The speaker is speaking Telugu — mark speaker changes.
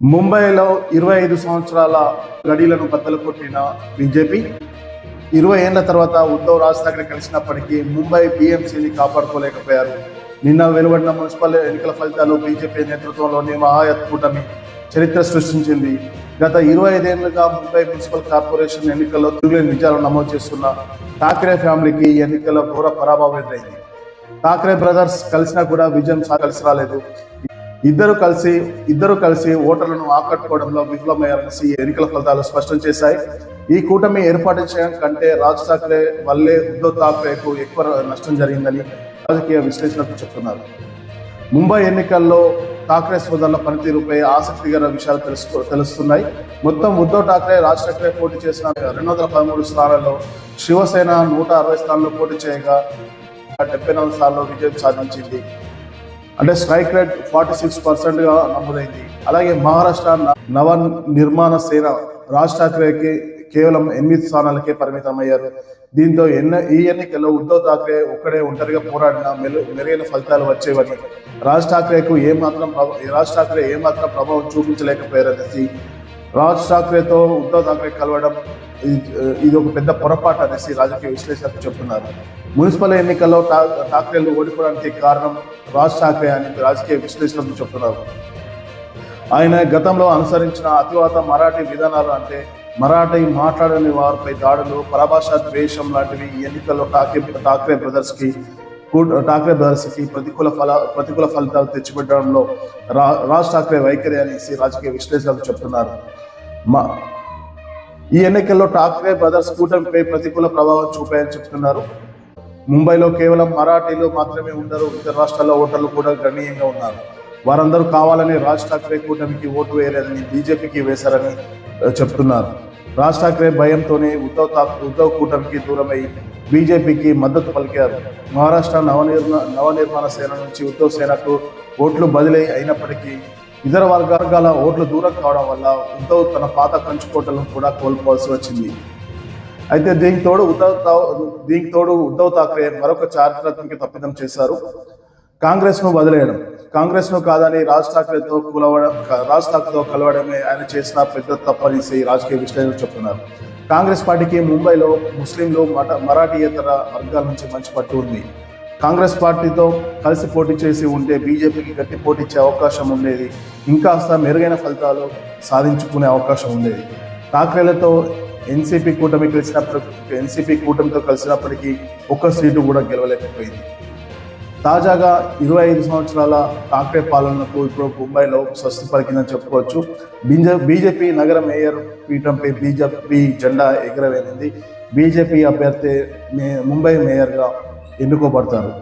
Speaker 1: ముంబైలో ఇరవై ఐదు సంవత్సరాల గడిలను బద్దలు కొట్టిన బీజేపీ ఇరవై ఏళ్ళ తర్వాత ఉద్ధవ్ రాజ్ ఠాక్రే కలిసినప్పటికీ ముంబై బీఎంసీని కాపాడుకోలేకపోయారు. నిన్న వెలువడిన మున్సిపల్ ఎన్నికల ఫలితాలు బీజేపీ నేతృత్వంలోని మహాయత్ కూటమి చరిత్ర సృష్టించింది. గత ఇరవై ఐదేళ్ళుగా ముంబై మున్సిపల్ కార్పొరేషన్ ఎన్నికల్లో తిరుగులేని విజయాలు నమోదు చేస్తున్న ఠాక్రే ఫ్యామిలీకి ఎన్నికల ఎన్నికల్లో ఘోర పరాభవం ఎదురైంది. ఠాక్రే బ్రదర్స్ కలిసినా కూడా విజయం కలిసి రాలేదు. ఇద్దరు కలిసి ఇద్దరు కలిసి ఓటర్లను ఆకట్టుకోవడంలో విఫలమయ్యారని ఎన్నికల ఫలితాలు స్పష్టం చేశాయి. ఈ కూటమి ఏర్పాటు చేయడం కంటే రాజ్ ఠాక్రే వల్లే ఉద్ధవ్ ఠాక్రేకు ఎక్కువ నష్టం జరిగిందని రాజకీయ విశ్లేషణకు చెప్తున్నారు. ముంబై ఎన్నికల్లో ఠాక్రే సోదరుల పనితీరుపై ఆసక్తికర విషయాలు తెలుసుకో తెలుస్తున్నాయి. మొత్తం ఉద్ధవ్ ఠాక్రే రాజ్ ఠాక్రే పోటీ చేసిన రెండు వందల పదమూడు స్థానాల్లో శివసేన నూట అరవై స్థానాల్లో పోటీ చేయగా డెబ్బై నాలుగు స్థానాల్లో విజయం సాధించింది. అంటే స్ట్రైక్ రేట్ ఫార్టీ సిక్స్ పర్సెంట్గా నమోదైంది. అలాగే మహారాష్ట్ర నవ నిర్మాణ సేన రాజ్ ఠాక్రేకి కేవలం ఎనిమిది స్థానాలకే పరిమితమయ్యారు. దీంతో ఎన్న ఈ ఎన్నికల్లో ఉద్ధవ్ ఠాక్రే ఒక్కడే ఒంటరిగా పోరాడిన మెలు మెరుగైన ఫలితాలు వచ్చేవని రాజ్ ఠాక్రేకు ఏమాత్రం ప్రభ- రాజ్ ఠాక్రే ఏమాత్రం ప్రభావం చూపించలేకపోయారనేసి రాజ్ ఠాక్రేతో ఉద్ధవ్ ఠాక్రే కలవడం ఇది- ఇది ఒక పెద్ద పొరపాటు అనేసి రాజకీయ విశ్లేషకులు చెప్తున్నారు. మున్సిపల్ ఎన్నికల్లో ఠాక్రేలు ఓడిపోవడానికి కారణం రాజ్ ఠాక్రే అని రాజకీయ విశ్లేషకులు చెప్తున్నారు. ఆయన గతంలో అనుసరించిన అతివాత మరాఠీ విధానాలు అంటే మరాఠీ మాట్లాడని వారిపై దాడులు పరభాష ద్వేషం లాంటివి ఎన్నికల్లో ఠాక్రే ఠాక్రే బ్రదర్స్కి కి కూ- ఠాక్రే బ్రదర్స్కి ప్రతికూల ఫల ప్రతికూల ఫలితాలు తెచ్చిపెట్టడంలో రా రాజ్ ఠాక్రే వైఖరి అనేసి రాజకీయ విశ్లేషకులు చెప్తున్నారు. మా ఈ ఎన్నికల్లో ఠాక్రే బ్రదర్స్ కూటమిపై ప్రతికూల ప్రభావం చూపాయని చెప్తున్నారు. ముంబైలో కేవలం మరాఠీలు మాత్రమే ఉండరు ఇతర రాష్ట్రాల్లో ఓటర్లు కూడా గణనీయంగా ఉన్నారు. వారందరూ కావాలని రాజ్ ఠాక్రే కూటమికి ఓటు వేయలేదని బీజేపీకి వేశారని చెప్తున్నారు. రాజ్ ఠాక్రే భయంతోనే ఉద్ధవ్ ఠాక్ ఉద్ధవ్ కూటమికి దూరమై బీజేపీకి మద్దతు పలికారు. మహారాష్ట్ర నవనిర్మా నవనిర్మాణ సేన నుంచి ఉద్ధవ్ సేనకు ఓట్లు బదిలీ అయినప్పటికీ ఇతర వర్గాల ఓట్లు దూరం కావడం వల్ల ఉద్ధవ్ తన పాత కంచుకోటలను కూడా కోల్పోవాల్సి వచ్చింది. అయితే దీనికి తోడు ఉద్ధవ్ దీనికి తోడు ఉద్ధవ్ థాక్రే మరొక చారిత్రాత్మక తప్పిదం చేశారు. కాంగ్రెస్ను వదిలేయడం. కాంగ్రెస్ను కాదని రాజ్ ఠాక్రేతో కులవడం రాజ్ ఠాక్రేతో కలవడమే ఆయన చేసిన పెద్ద తప్పనిసి రాజకీయ విశ్లేషకులు చెప్తున్నారు. కాంగ్రెస్ పార్టీకి ముంబైలో ముస్లింలు మట మరాఠీయేతర వర్గాల నుంచి మంచి పట్టు ఉంది. కాంగ్రెస్ పార్టీతో కలిసి పోటీ చేసి ఉంటే బీజేపీకి గట్టి పోటీ ఇచ్చే అవకాశం ఉండేది. ఇంకాస్త మెరుగైన ఫలితాలు సాధించుకునే అవకాశం ఉండేది. ఠాక్రేలతో ఎన్సీపీ కూటమి కలిసినప్పుడు ఎన్సీపీ కూటమితో కలిసినప్పటికీ ఒక్క సీటు కూడా గెలవలేకపోయింది. తాజాగా ఇరవై ఐదు సంవత్సరాల ఠాక్రే పాలనకు ఇప్పుడు ముంబైలో స్వస్తి పలికిందని చెప్పుకోవచ్చు. బీజే బీజేపీ నగర మేయర్ పీఠంపై బీజేపీ జెండా ఎగరవేనింది బీజేపీ అభ్యర్థి మే ముంబై మేయర్గా ఎన్నుకోబడతారు.